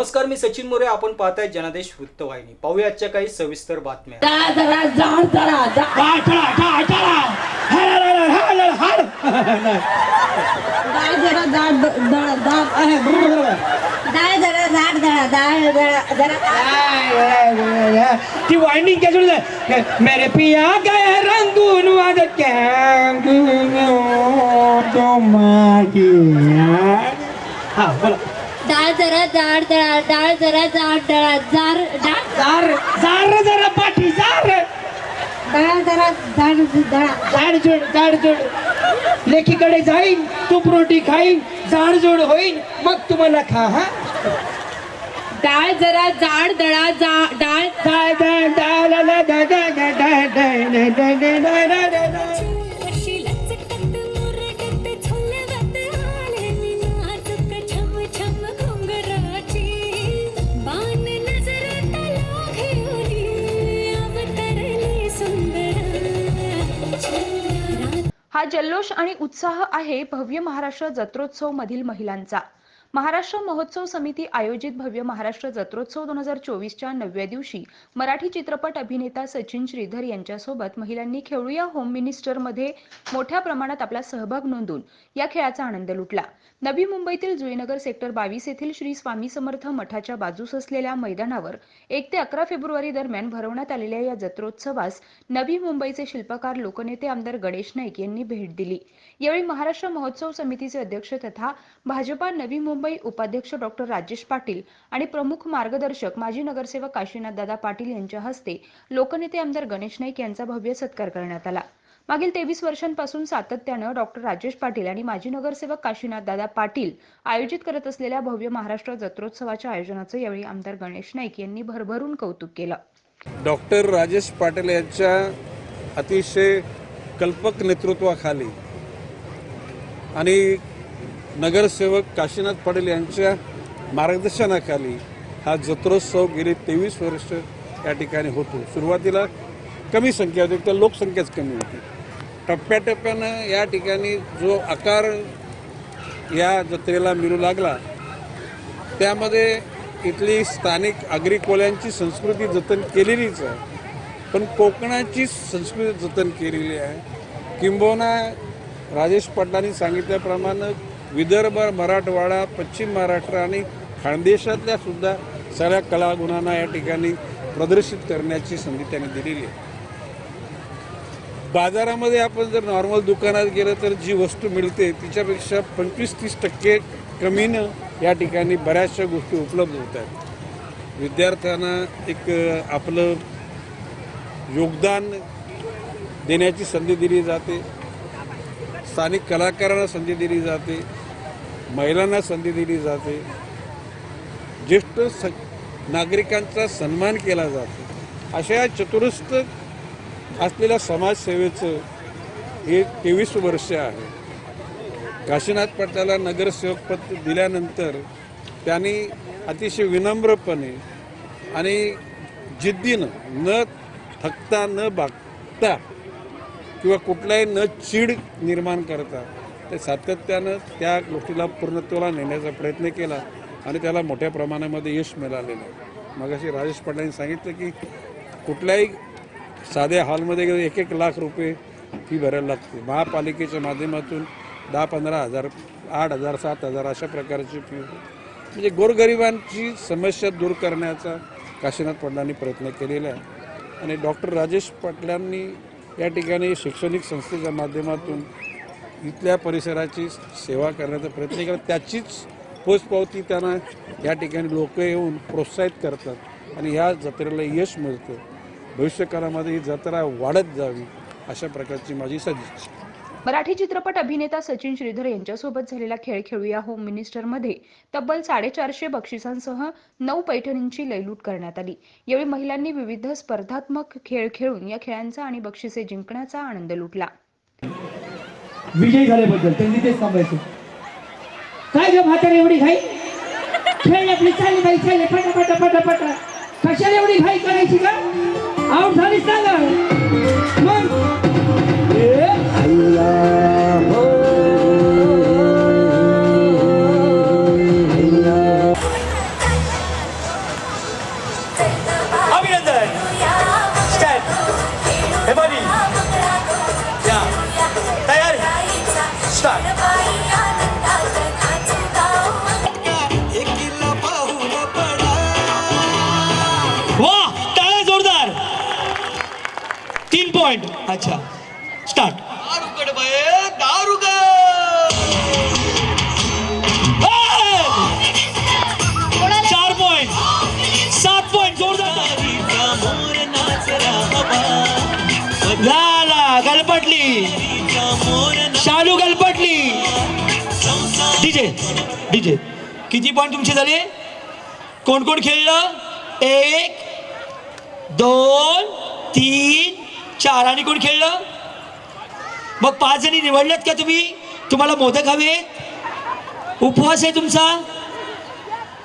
नमस्कार मी सचिन मोरे. आपण पाहताय जनादेश वृत्तवाहिनी. पाहूया आजच्या काही सविस्तर बातम्या. ती वाइंडिंग कॅश मेरे पिया गए रंगून वाज क्या हा बोला। डाळ जरा जाड दळा डाळ जरा जाड दळा जार डाळ जार जार जरा पाठी जार डाळ जरा जाड झाड जोड झाड जोड लेखीकडे जाईन तूप रोटी खाईन झाड जोड होईन मग तुम्हाला खा हा डाळ जरा जाड दळा जा डाळ डाळ डाळ डाळ ला, डा, डा, डा, डा, डा, हा जल्लोष आणि उत्साह आहे भव्य महाराष्ट्र जत्रोत्सव मधील महिलांचा. महाराष्ट्र महोत्सव समिती आयोजित भव्य महाराष्ट्र जत्रोत्सव दोन हजार चोवीसच्या नवव्या दिवशी मराठी चित्रपट अभिनेता सचिन श्रीधर यांच्यासोबत महिलांनी खेळूया होम मिनिस्टरमध्ये मोठ्या प्रमाणात आपला सहभाग नोंदवून या खेळाचा आनंद लुटला. नवी मुंबईतील जुईनगर सेक्टर बावीस येथील श्री स्वामी समर्थ मठाच्या बाजूस असलेल्या मैदानावर एक ते अकरा फेब्रुवारी दरम्यान भरवण्यात आलेल्या या जत्रोत्सवास नवी मुंबईचे शिल्पकार लोकनेते आमदार गणेश नाईक यांनी भेट दिली. यावेळी महाराष्ट्र महोत्सव समितीचे अध्यक्ष तथा भाजपा नवी मुंबई उपाध्यक्ष डॉक्टर राजेश पाटील आणि प्रमुख मार्गदर्शक माजी नगरसेवक काशीनाथ दादा पाटील यांच्या हस्ते लोकनेते आमदार गणेश नाईक यांचा भव्य सत्कार करण्यात आला. मागील तेवीस वर्षांपासून सातत्यानं डॉक्टर राजेश पाटील आणि माजी नगरसेवक काशीनाथ दादा पाटील आयोजित करत असलेल्या भव्य महाराष्ट्र जत्रोत्सवाच्या आयोजनाचं यावेळी आमदार गणेश नाईक यांनी भरभरून कौतुक केलं. डॉक्टर राजेश पाटील यांच्या अतिशय कल्पक नेतृत्वाखाली आणि नगरसेवक काशीनाथ पाटील यांच्या मार्गदर्शनाखाली हा जत्रोत्सव गेली तेवीस वर्ष या ठिकाणी होतो. सुरुवातीला कमी संख्या होती तर लोकसंख्याच कमी होती. टप्प्याटप्प्यानं या ठिकाणी जो आकार या जत्रेला मिळू लागला त्यामध्ये इथली स्थानिक आगरी कोल्यांची संस्कृती जतन केलेलीच आहे. पण कोकणाची संस्कृती जतन केलेली आहे. किंबहुना राजेश पाटलांनी सांगितल्याप्रमाणे विदर्भ मराठवाडा पश्चिम महाराष्ट्र आणि खानदेशातल्या सुद्धा सगळ्या कलागुणांना या ठिकाणी प्रदर्शित करण्याची संधी त्यांनी दिलेली आहे. बाजारामध्ये आपण जर नॉर्मल दुकानात गेलं तर जी वस्तू मिळते तिच्यापेक्षा पंचवीस तीस टक्के कमीनं या ठिकाणी बऱ्याचशा गोष्टी उपलब्ध होत आहेत. विद्यार्थ्यांना एक आपलं योगदान देण्याची संधी दिली जाते. स्थानिक कलाकारांना संधी दिली जाते. महिलांना संधी दिली जाते. ज्येष्ठ स नागरिकांचा सन्मान केला जातो. अशा या चतुरस्थ असलेल्या समाजसेवेचं हे तेवीस वर्ष आहे. काशीनाथ पाटलाला नगरसेवक पद दिल्यानंतर त्यांनी अतिशय विनम्रपणे आणि जिद्दीनं न थकता न बागता किंवा कुठलाही न चीड निर्माण करता ते सातत्यानं त्या गोष्टीला पूर्णत्वाला नेण्याचा प्रयत्न केला आणि त्याला मोठ्या प्रमाणामध्ये यश मिळालेलं आहे. मग अशी राजेश पाटलांनी सांगितलं की कुठल्याही साध्या हॉलमध्ये गेलं एक एक लाख रुपये फी भरायला लागते. महापालिकेच्या माध्यमातून दहा पंधरा हजार आठ हजार सात हजार अशा प्रकारची फी. म्हणजे गोरगरिबांची समस्या दूर करण्याचा काशीनाथ पाटलांनी प्रयत्न केलेला आहे. आणि डॉक्टर राजेश पाटलांनी या ठिकाणी शैक्षणिक संस्थेच्या माध्यमातून इथल्या परिसराची सेवा करण्याचा प्रयत्न केला. त्याचीच पोचपावती त्यांना या ठिकाणी लोक येऊन प्रोत्साहित करतात. आणि ह्या जत्रेला यश मिळतं. भविष्यकाळामध्ये ही जत्रा वाढत जावी अशा प्रकारची माझी सदिच्छा मराठी चित्रपट अभिनेता सचिन श्रीधर यांच्यासोबत झालेला खेळ खेळूया होम मिनिस्टरमध्ये तब्बल साडेचारशे बक्षिसांसह नऊ पैठणींची लयलूट करण्यात आली. यावेळी महिलांनी विविध स्पर्धात्मक खेळ खेळून या खेळांचा आणि बक्षिसे जिंकण्याचा आनंद लुटला. विजयी झाल्याबद्दल त्यांनी तेच थांबायचं काय ग म्हातारी एवढी घाई? खेळ आपली चालली बाई चालली पटा पटा पटा पटा कशाला एवढी घाई करायची का Aung Thani Stella. अच्छा. स्टार्ट बाय चार पॉइंट सात पॉइंट जोरदार. गलपटली. शालू गलपटली. डीजे डीजे किती पॉइंट तुमचे झाले? कोण कोण खेळलं? एक दोन तीन चार आणि कोण खेळलं? मग पाच जणी निवडल्यात का तुम्ही? तुम्हाला मोदक हवे? उपवास आहे तुमचा?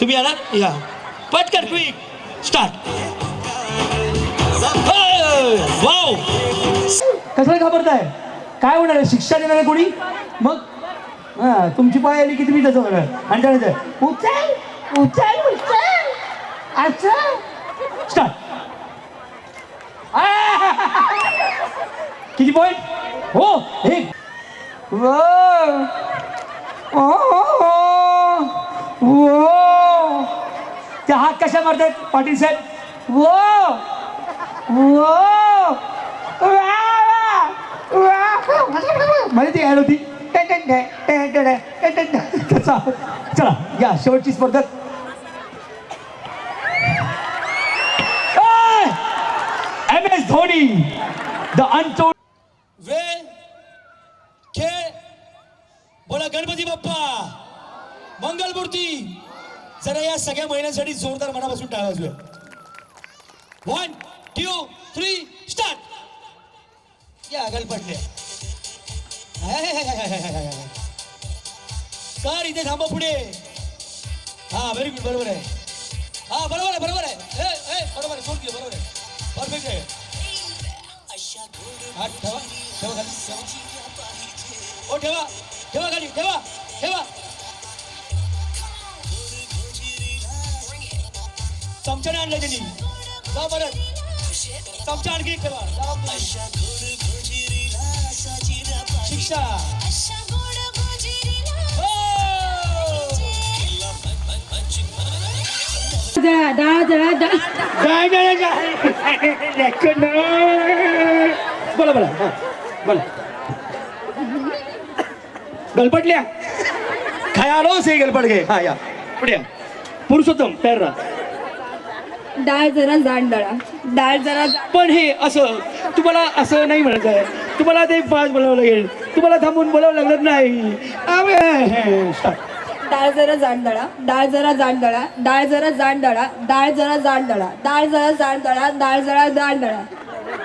तुम्ही आला? या. पटकन क्विक स्टार्ट. वाव! कसं घाबरताय? काय होणार आहे? शिक्षा देणार आहे कोणी? मग? हा तुमची पाय आली की तुम्ही त्याचं होणार आणि त्यानंतर उचल! उचल! उचल! स्टार्ट. किती पॉईंट हो एक. वो ओ हो वो त्या हात कशा मारतात पाटील साहेब? वो वो मध्ये ती ॲड होती. त्याचा चला या शेवटची स्पर्धा M S Dhoni the untold वेळ खेळ बोला गणपती बाप्पा! मंगलमूर्ती जरा या सगळ्या महिन्यांसाठी जोरदार मनापासून टाळा वाजूया वन टू थ्री स्टार्ट या गणपटल्या सर इथे थांबा पुढे. हा व्हेरी गुड बरोबर आहे. हा बरोबर आहे बरोबर आहे. ए, बरोबर आहे सोड दिलं बरोबर आहे. परफेक्ट आहे. हा ठेवा ठेवा ठेवा. ओ ठेवा. ठेवा खाली ठेवा ठेवा चमच्याने आणलं त्यांनी जा परत चमचा आणखी एक ठेवा जा आपलं. शिक्षा हो! जळा डाळ जळा डाळ काय नाही काय बोला बोला हा, बोला गलपटल्या काय आलो से गलपट घे हा या. पुढे या. पुरुषोत्तम तयार राहा. डाळ जरा जाड दळा डाळ जरा जाड. पण हे असं तुम्हाला असं नाही म्हणायचं आहे. तुम्हाला ते पाच बोलावं लागेल. तुम्हाला थांबून बोलावं लागत नाही. आवे- start. डाळ जरा जाड दळा डाळ जरा जाड दळा डाळ जरा जाड दळा डाळ जरा जाड दळा डाळ जरा जाड दळा डाळ जरा जाड दळा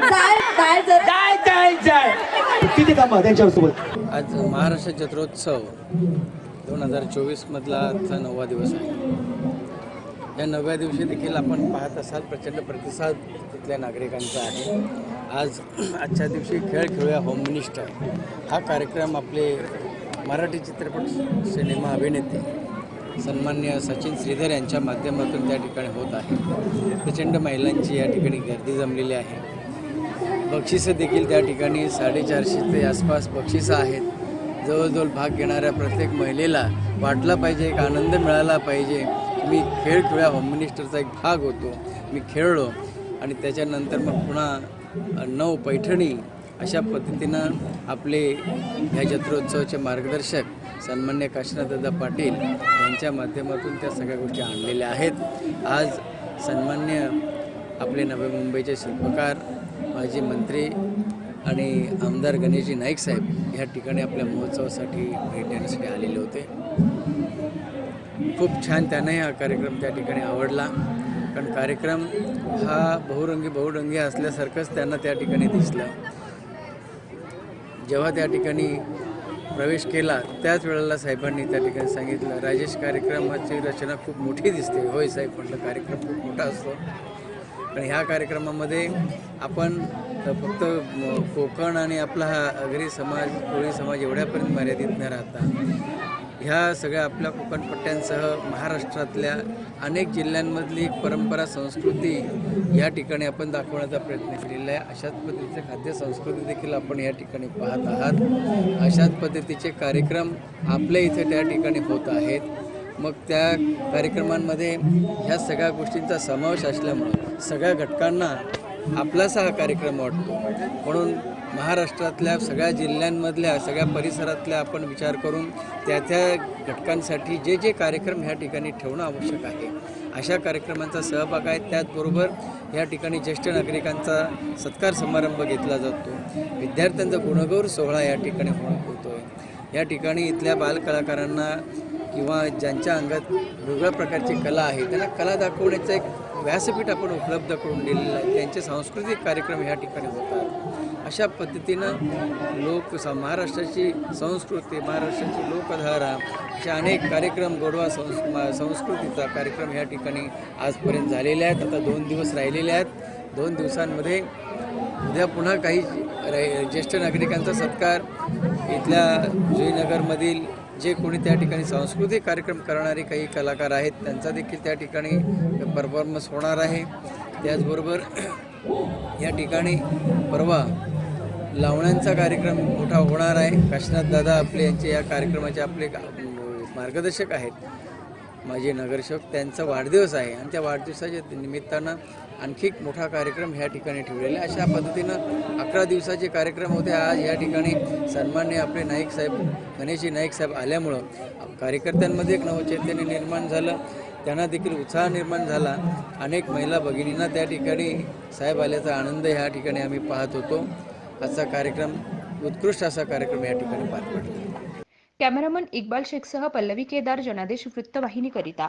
डाळ डाळ जरा जाय जाय जाय तिथे थांबा त्यांच्यासोबत आज महाराष्ट्र जत्रोत्सव दोन हजार चोवीसमधला आजचा नववा दिवस आहे. या नवव्या दिवशी देखील आपण पाहत असाल प्रचंड प्रतिसाद तिथल्या नागरिकांचा आहे. आज आजच्या दिवशी खेळ खेळूया होम मिनिस्टर हा कार्यक्रम आपले मराठी चित्रपट सिनेमा अभिनेते सन्मान्य सचिन श्रीधर यांच्या माध्यमातून त्या ठिकाणी होत आहे. प्रचंड महिलांची या ठिकाणी गर्दी जमलेली आहे. बक्षिसं देखील त्या ठिकाणी साडेचारशे ते आसपास बक्षिसं आहेत. जवळजवळ भाग घेणाऱ्या प्रत्येक महिलेला वाटला पाहिजे एक आनंद मिळाला पाहिजे. मी खेळ खेळ्या होम मिनिस्टरचा एक भाग होतो. मी खेळलो आणि त्याच्यानंतर मग पुन्हा नऊ पैठणी अशा पद्धतीनं आपले ह्या जत्रोत्सवाचे मार्गदर्शक सन्मान्य काशिनाथदा पाटील यांच्या माध्यमातून त्या सगळ्या गोष्टी आणलेल्या आहेत. आज सन्मान्य आपले नवे मुंबईचे शिल्पकार माजी मंत्री आणि आमदार गणेशजी नाईक साहेब ह्या ठिकाणी आपल्या महोत्सवासाठी भेट देण्यासाठी आलेले होते. खूप छान त्याने हा कार्यक्रम त्या ठिकाणी आवडला. कारण कार्यक्रम हा बहुरंगी बहुरंगी असल्यासारखंच त्यांना त्या ठिकाणी दिसलं. जेव्हा त्या ठिकाणी प्रवेश केला त्याच वेळेला साहेबांनी त्या ठिकाणी सांगितलं राजेश कार्यक्रमाची रचना खूप मोठी दिसते. होय साहेब म्हटलं कार्यक्रम खूप मोठा असतो. आणि ह्या कार्यक्रमामध्ये आपण फक्त कोकण आणि आपला हा आगरी समाज कोळी समाज एवढ्यापर्यंत मर्यादित न राहता ह्या सगळ्या आपल्या कोकणपट्ट्यांसह महाराष्ट्रातल्या अनेक जिल्ह्यांमधली एक परंपरा संस्कृती या ठिकाणी आपण दाखवण्याचा प्रयत्न केलेला आहे. अशाच पद्धतीचे खाद्य संस्कृती देखील आपण या ठिकाणी पाहत आहात. अशाच पद्धतीचे कार्यक्रम आपल्या इथे त्या ठिकाणी होत आहेत. मग त्या कार्यक्रमांमध्ये ह्या सगळ्या गोष्टींचा समावेश असल्यामुळं सगळ्या घटकांना आपलासा हा कार्यक्रम वाटतो. म्हणून महाराष्ट्रातल्या सगळ्या जिल्ह्यांमधल्या सगळ्या परिसरातल्या आपण विचार करून त्या त्या घटकांसाठी जे जे कार्यक्रम ह्या ठिकाणी ठेवणं आवश्यक आहे अशा कार्यक्रमांचा सहभाग आहे. त्याचबरोबर या ठिकाणी ज्येष्ठ नागरिकांचा सत्कार समारंभ घेतला जातो. विद्यार्थ्यांचा गुणगौर सोहळा या ठिकाणी होणं होतो आहे या ठिकाणी इथल्या बालकलाकारांना किंवा ज्यांच्या अंगात वेगळ्या प्रकारची कला आहे त्यांना कला दाखवण्याचं एक व्यासपीठ आपण उपलब्ध करून दिलेलं आहे. त्यांचे सांस्कृतिक कार्यक्रम ह्या ठिकाणी होतात. अशा पद्धतीनं लोक स महाराष्ट्राची संस्कृती महाराष्ट्राची लोकधारा अशा अनेक कार्यक्रम गोडवा संस् संस्कृतीचा कार्यक्रम ह्या ठिकाणी आजपर्यंत झालेले आहेत. आता दोन दिवस राहिलेले आहेत. दोन दिवसांमध्ये उद्या पुन्हा काही ज्येष्ठ नागरिकांचा सत्कार. इथल्या जयनगरमधील जे कोणी त्या ठिकाणी सांस्कृतिक कार्यक्रम करणारे काही कलाकार आहेत त्यांचा देखील त्या ठिकाणी परफॉर्मन्स होणार आहे. त्याचबरोबर या ठिकाणी परवा लावण्यांचा कार्यक्रम मोठा होणार आहे. काशीनाथ दादा आपले यांचे या कार्यक्रमाचे आपले मार्गदर्शक आहेत. माझे नगरसेवक त्यांचा वाढदिवस आहे आणि त्या वाढदिवसाच्या निमित्तानं आणखी एक मोठा कार्यक्रम ह्या ठिकाणी ठेवलेला आहे. अशा पद्धतीनं अकरा दिवसाचे कार्यक्रम होते. आज या ठिकाणी सन्मान्य आपले नाईक साहेब गणेशजी नाईक साहेब आल्यामुळं कार्यकर्त्यांमध्ये एक नवचैतन्य निर्माण झालं. त्यांना देखील उत्साह निर्माण झाला. अनेक महिला भगिनींना त्या ठिकाणी साहेब आल्याचा आनंद ह्या ठिकाणी आम्ही पाहत होतो. आजचा कार्यक्रम उत्कृष्ट असा कार्यक्रम या ठिकाणी पार पडला. कॅमेरामन इक्बाल शेखसह पल्लवी केदार जनादेश वृत्तवाहिनीकरिता.